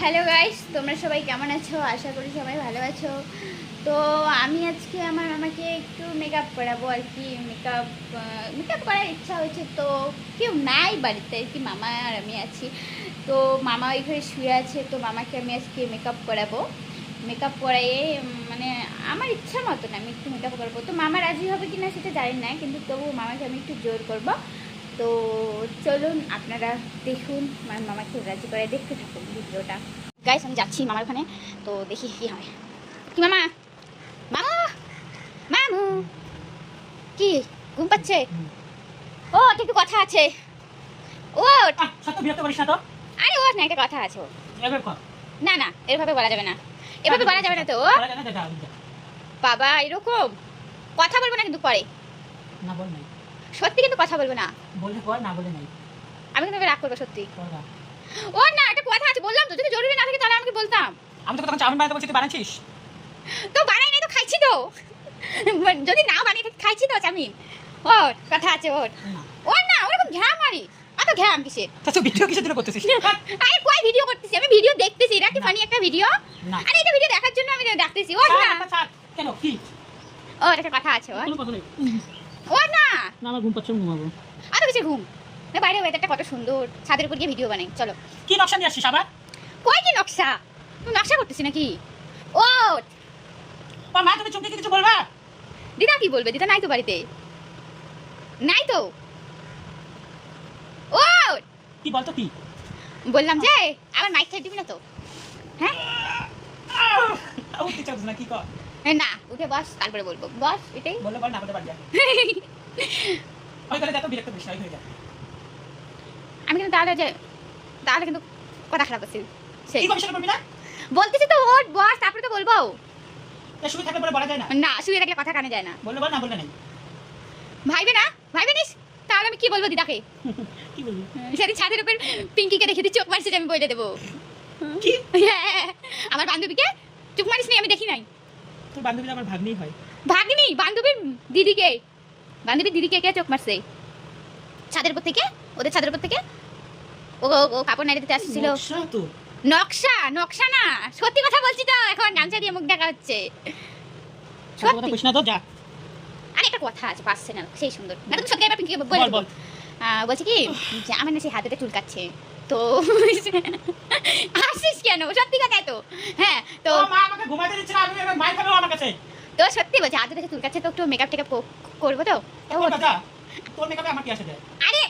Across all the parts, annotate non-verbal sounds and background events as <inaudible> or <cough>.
Hello guys তোমরা সবাই কেমন আছো? আশা করি সবাই ভালো আছো। তো আমি আজকে আমার আমাকে একটু মেকআপ করাবো আর কি। মেকআপ মেকআপ করার ইচ্ছা হয়েছে। তো কেউ নাই বাড়িতে। আর কি মামা আর আমি আছি। তো মামা ওই ঘরে শুয়ে আছে। তো মামাকে আমি আজকে মেকআপ করাবো। মেকআপ করাইয়ে মানে আমার ইচ্ছা মতন আমি একটু মেকআপ করব। তো মামা রাজি হবে কি না সেটা জানি না। কিন্তু তবু মামাকে আমি একটু জোর করব। তো চলুন আপনারা দেখুন আমার মামাকে রাজি করে দেখতে থাকুন ভিডিওটা। গাইস আমি যাচ্ছি মামার ওখানে তো দেখি কি হয়। কি মামা? মামা! মামু! কি ঘুম পাচ্ছে? ও একটু কথা আছে। ও না আরে ও না একটা কথা আছে না না এভাবে বলা যাবে না। এভাবে বলা যাবে না তো না। বাবা এরকম। কথা বলব না কিন্তু পরে। না বল নাই। সত্যি কিন্তু কথা বলব না। বললে কর না বলে নাই। আমি কিন্তু রাগ করব সত্যি। ও না একটা কথা আছে বললাম তো যদি জরুরি না থাকে তাহলে আমাকে বলতাম। আমি তো তখন চাউমিন বানাতে বলছি তুই বানাচ্ছিস? তো বানাই নাই তো খাইছি তো। <laughs> যদি না বানিয়ে থাকি খাইছি তো চামিন ওর কথা আছে ওর। না। ওর না ওরকম ঘ্যাম মারি অত ঘ্যাম কিসে তা তুই ভিডিও কিসের জন্য করতেছিস? <laughs> আরে কই ভিডিও করতেছি? আমি ভিডিও দেখতেছি এটা কি। ফানি একটা ভিডিও? আরে এটা ভিডিও দেখার জন্য আমি ডাকতেছি। ওর ছাড়, না। কেন কি? ওর একটা কথা আছে ওর। ওর না না আমার ঘুম পাচ্ছে ঘুমাবো। আরও কিছু ঘুম। না বাইরে ওয়েদারটা কত সুন্দর। ছাদের উপর গিয়ে ভিডিও বানাই চলো। কি নকশা নিয়ে আসছিস আবার? কই কি নকশা? তুমি নকশা করতেছি নাকি? ও ও মা তুমি চুমকি কিছু বলবা? দিদা কি বলবে? দিদা নাই তো বাড়িতে। নাই তো। ও কি বলতো কি? বললাম যে আবার মাইক খাই দিবি না তো? হ্যাঁ? না উঠে বস তারপরে বলব। বস এটাই। বললে বল না বললে বাদ <laughs> হয়ে আমি কিন্তু তাহলে যে তাহলে কিন্তু কথা খারাপ সেই। বলতেছি তো ওর বস তারপরে তো বলব। শুয়ে থাকলে পরে বলা যায় না? না শুয়ে থাকলে কথা কানে যায় না। বললে বল না বললে নাই। ভাইবে না? ভাইবে নিস? তাহলে আমি কি বলব দিদাকে? <laughs> কি বলবি? সেদিন ছাদের উপর পিঙ্কিকে দেখে দিয়ে চোখ মারছে আমি বইটা দেবো। কি? <laughs> হ্যাঁ, আমার বান্ধবীকে চোখ মারিস নি আমি দেখি নাই। তোর বান্ধবীরা আমার ভাগ্নেই হয়। ভাগনি বান্ধবীর দিদিকে। বান্ধবীর দিদিকে কে চোখ মারছে? ছাদের উপর থেকে? ওদের ছাদের উপর থেকে? ও ও- কাপড় নাড়ি দিতে আসছিল। নকশা নকশা? না। সত্যি কথা বলছি তো এখন গামছা দিয়ে মুখ দেখা হচ্ছে। আর একটা কথা আছে পাচ্ছে না সেই সুন্দর। না তুমি সত্যি এবার পিঙ্কিকে বলে বলছি কি যে আমার না সেই হাতেতে চুল কাটছে তো আসিস কেন? সত্যি কথা তো হ্যাঁ তো মা আমাকে ঘুমাতে দিচ্ছে না আমি মাইর আমার কাছে। তো সত্যি বলছি হাতে দেখে চুল কাটছে তো একটু মেকআপ টেকআপ করব তো। তো তোর মেকআপে আমার কি আসে যায়? আরে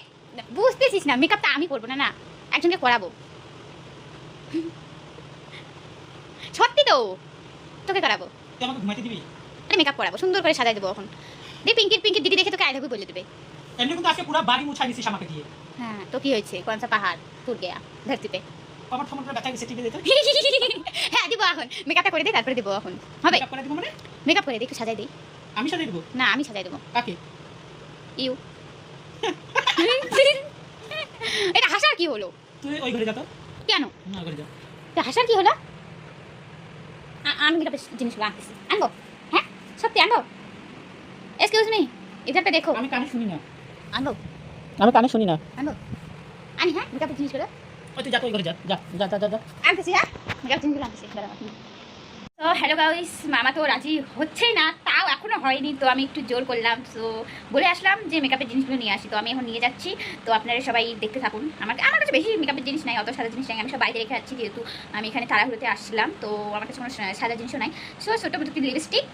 বুঝতেছিস না মেকআপটা আমি করব না না। একজনকে করাবো। সত্যি তো তোকে করাবো। আমাকে দিবি? আরে মেকআপ করাবো সুন্দর করে সাজাই দেবো এখন। দিয়ে পিঙ্কির পিঙ্কির দিদি দেখে তোকে আই লাভ বলে দেবে। এমনি কিন্তু আজকে পুরো বাড়ি মুছাই দিছিস আমাকে দিয়ে। হ্যাঁ তো কি হয়েছে? কোন সা পাহাড় টুট গেয়া ধরতি পে আমার ঠমন করে ব্যথা গেছে টিপে দিতে <laughs> হ্যাঁ দিব এখন। মেকআপটা করে দিই তারপরে দেবো এখন। হবে? মেকআপ করে দিব মানে? মেকআপ করে দিই একটু সাজাই দিই। আমি সাজিয়ে দেবো? না আমি সাজাই দেবো। কাকে? ইউ। এটা হাসার কি হলো? তুই ওই ঘরে যা তো। কেন? না ঘরে যা। তো হাসার কি হলো? আমি মেকআপের জিনিসগুলো আনতেছি আনব হ্যাঁ? সত্যি আনব এক্সকিউজ মি ইধারটা দেখো। আমি কানে শুনি না। আনব আমি কানে শুনি না। আনব আনি হ্যাঁ মেকআপের জিনিসগুলো। হ্যাঁ? তো হ্যালো গাইস মামা তো রাজি হচ্ছেই না, তাও এখনও হয়নি, তো আমি একটু জোর করলাম। তো বলে আসলাম যে মেকআপের জিনিসগুলো নিয়ে আসি, তো আমি এখন নিয়ে যাচ্ছি। তো আপনারা সবাই দেখতে থাকুন। আমার আমার কাছে বেশি মেকআপের জিনিস নাই, অত সাদা জিনিস নাই, আমি সব বাড়িতে রেখে যাচ্ছি, যেহেতু আমি এখানে তাড়াহুড়োতে আসছিলাম, তো আমার কাছে কোনো সাদা জিনিসও নাই। সো ছোটো মোটো লিপস্টিক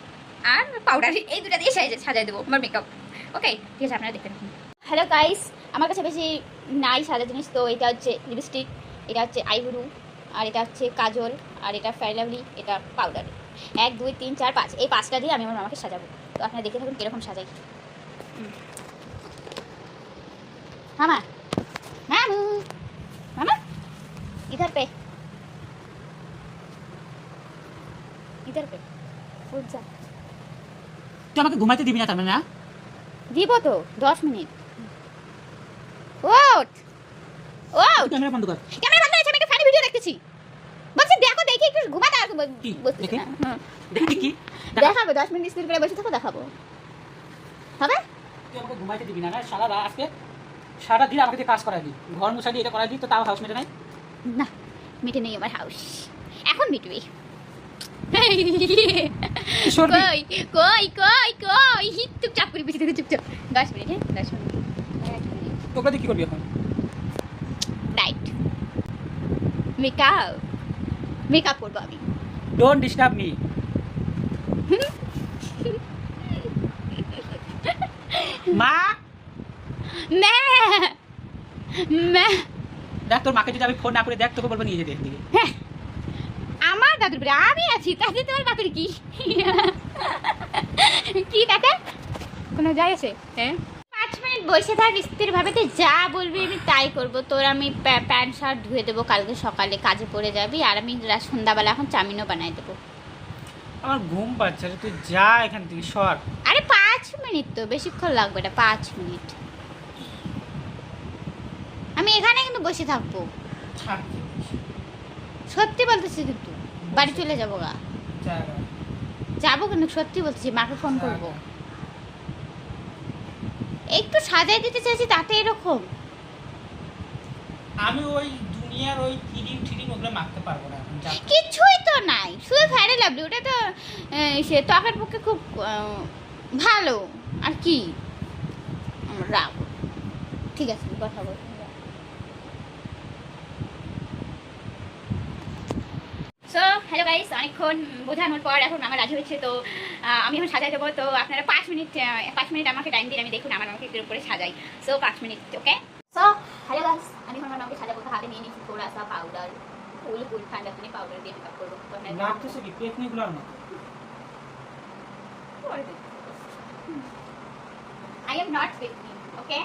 আর পাউডার এই দুটা দিয়ে সাজাই দেবো, আমার মেকআপ ওকে ঠিক আছে, আপনারা দেখতে থাকুন। হ্যালো গাইস আমার কাছে বেশি নাই সাদা জিনিস তো এটা হচ্ছে লিপস্টিক এটা হচ্ছে আইব্রু আর এটা হচ্ছে কাজল আর এটা ফেয়ার লাভলি এটা পাউডার এক দুই তিন চার পাঁচ। এই পাঁচটা দিয়ে আমি আমার মামাকে সাজাবো। তো আপনারা দেখে থাকুন কীরকম সাজাই। মামা মামু মামা ইধার পে। ইধার পে। তুই আমাকে ঘুমাতে দিবি না তার মানে না দিব তো দশ মিনিট ওট ওট ক্যামেরা বন্ধ কর। ক্যামেরা বন্ধ আছে আমি একটা ফানি ভিডিও দেখতেছি। বলছি দেখো দেখি একটু ঘুমাতে আর কি? বসতেছি দেখি? কি? <laughs> দেখাবো দশ মিনিট স্পিড করে বসে থাকো দেখাবো। হবে? তুই আমাকে ঘুমাইতে দিবি না না? সারা রাত আজকে সারা দিন আমাকে কাজ করাই দি ঘর মুছাই দি এটা করাই দি তো তাও হাউস মেটে নাই? না মিটে নেই আমার হাউস এখন মিটবে? কই কই কই কই? চুপচাপ করে বেশি থেকে চুপচাপ। দশ মিনিট হ্যাঁ? দশ মিনিট। দিয়ে কি করবি এখন? মেকআপ মেকআপ করব আমি। Don't disturb me? মা ম্যা ম্যা দেখ তোর মাকে যদি আমি ফোন না করে দেখ তোকে বলব নিয়ে যেতে এদিকে হ্যাঁ আমার দাদুর বাড়ি আমি আছি তাতে তোমার বাতুর কি? কি তাতে কোনো যায় আছে? হ্যাঁ? বসে থাক স্থির ভাবে তুই যা বলবি আমি তাই করব। তোর আমি প্যা- প্যান্ট শার্ট ধুয়ে দেবো কালকে সকালে কাজে পড়ে যাবি আর আমি সন্ধ্যাবেলা এখন চাউমিনও বানাই দেবো। আমার ঘুম পাচ্ছে তুই যা এখান থেকে সর। আরে পাঁচ মিনিট তো বেশিক্ষণ লাগবে না পাঁচ মিনিট। আমি এখানে কিন্তু বসে থাকব। সত্যি বলতেছি কিন্তু বাড়ি চলে যাব গা। যাব। কিন্তু সত্যি বলছি মাকে ফোন করব। একটু সাজাই দিতে চাইছি তাতে এরকম। আমি ওই দুনিয়ার ওই ক্রিম ঠিরিম ওগুলো মাখতে পারব না কিছুই তো নাই শুধু ফ্যারে লাভলি ওটা তো সে ত্বকের পক্ষে খুব ভালো আর কি? আমরা রাগ ঠিক আছে কথা বল সো হ্যালো গাইস অনেকক্ষণ বোঝানোর পর এখন আমার রাজি হচ্ছে তো আমি এখন সাজাই দেবো তো আপনারা পাঁচ মিনিট পাঁচ মিনিট আমাকে টাইম দিন আমি দেখুন আমার আমাকে একটু করে সাজাই। সো পাঁচ minute okay so hello guys আমি এখন আমাকে সাজাবো তো হাতে নিয়ে নিচ্ছি থোড়া সা পাউডার ফুল ফুল ঠান্ডা তুমি পাউডার দিয়ে মেকআপ করব। লাগতেছে কি পেটনিগুলোর মতো I am not with me, okay?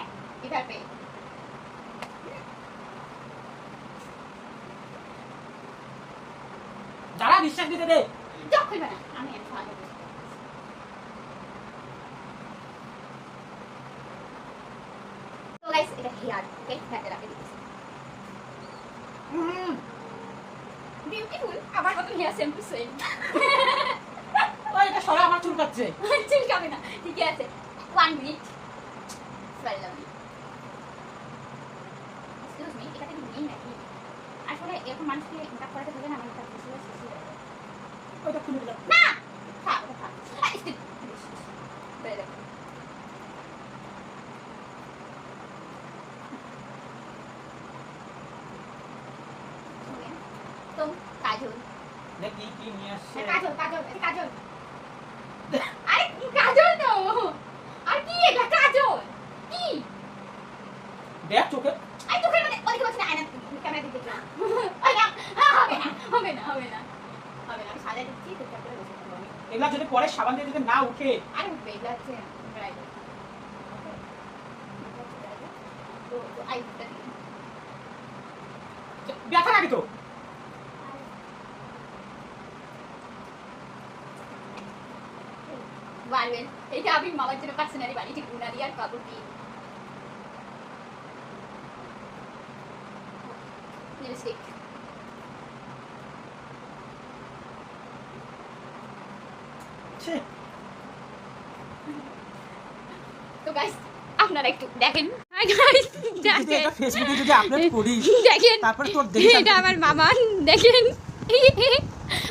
নিঃশ্বাস দিতে দে। চোখ খুলবে না। আমি একটু আগে বসে আছি। গাইস এটা হেয়ার ওকে হেয়ারটা রাখে দিচ্ছি। বিউটিফুল আমার মতন হেয়ার সেম টু সেম এটা সরা আমার চুল কাটছে। চুলকাবে না। ঠিকই আছে। ওয়ান মিনিট ফেললাম এক্সকিউজ মি এটা কিন্তু নেই নাকি আসলে এরকম মানুষকে মেকআপ করাতে হবে না আমার মেকআপ শেষ হয়ে শেষ হয়ে যাবে। ওইটা খুলে দিলাম না। শুনেন, তো কাজল। দেখ কি নিয়ে আসছে? কাজল কাজল কাজল আরে কি কাজল তো আর কি এটা কাজল কি দেখ চোখে আই চোখের মধ্যে ওদিকে বলছি না আয়না ক্যামেরা দিকে দেখলাম ওই না আহ, হবে না হবে না হবে না হবে না আমি সাজাই দিচ্ছি চুপচাপ করে বসে থাকব আমি এগুলা যদি পরে সাবান দিয়ে যদি না উঠে। আরে উঠবে এগুলো হচ্ছে ব্যথা লাগে তো বারবেন এটা আমি মামার জন্য পার্সোনালি বানিয়েছি গুনা দিয়ে আর কাপড় দিয়ে লিপস্টিক তো গাইস আপনারা একটু দেখেন। হাই গাইস যদি দেখেন এটা ফেসবুকে যদি আপলোড করিস দেখেন। তারপরে তোর দেখে এটা আমার মামা দেখেন।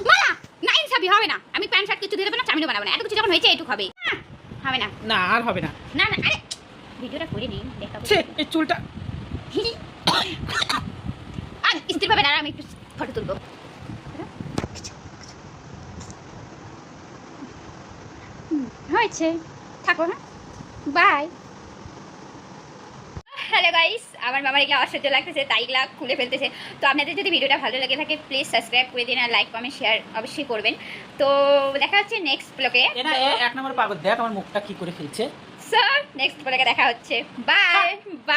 মামা না ইনসাফি হবে না। আমি প্যান্ট শার্ট কিছু দিয়ে দেবো না চামিনও বানাবো না। এত কিছু যখন হয়েছে এটুকু হবে। না, হবে না। না আর হবে না। না না আরে ভিডিওটা করে নিন দেখাবো। এই চুলটা। আর দাঁড়া আমি একটু ফটো তুলবো। হয়েছে। থাকো হ্যাঁ বাই হ্যালো গাইস আমার মামার এগুলো অসহ্য লাগতেছে তাই এগুলো খুলে ফেলতেছে। তো আপনাদের যদি ভিডিওটা ভালো লাগে থাকে প্লিজ সাবস্ক্রাইব করে দিন আর লাইক কমেন্ট শেয়ার অবশ্যই করবেন। তো দেখা হচ্ছে নেক্সট ব্লকে এক নম্বর পাগল দেখ আমার মুখটা কি করে ফেলছে। স্যার নেক্সট ব্লকে দেখা হচ্ছে। Bye bye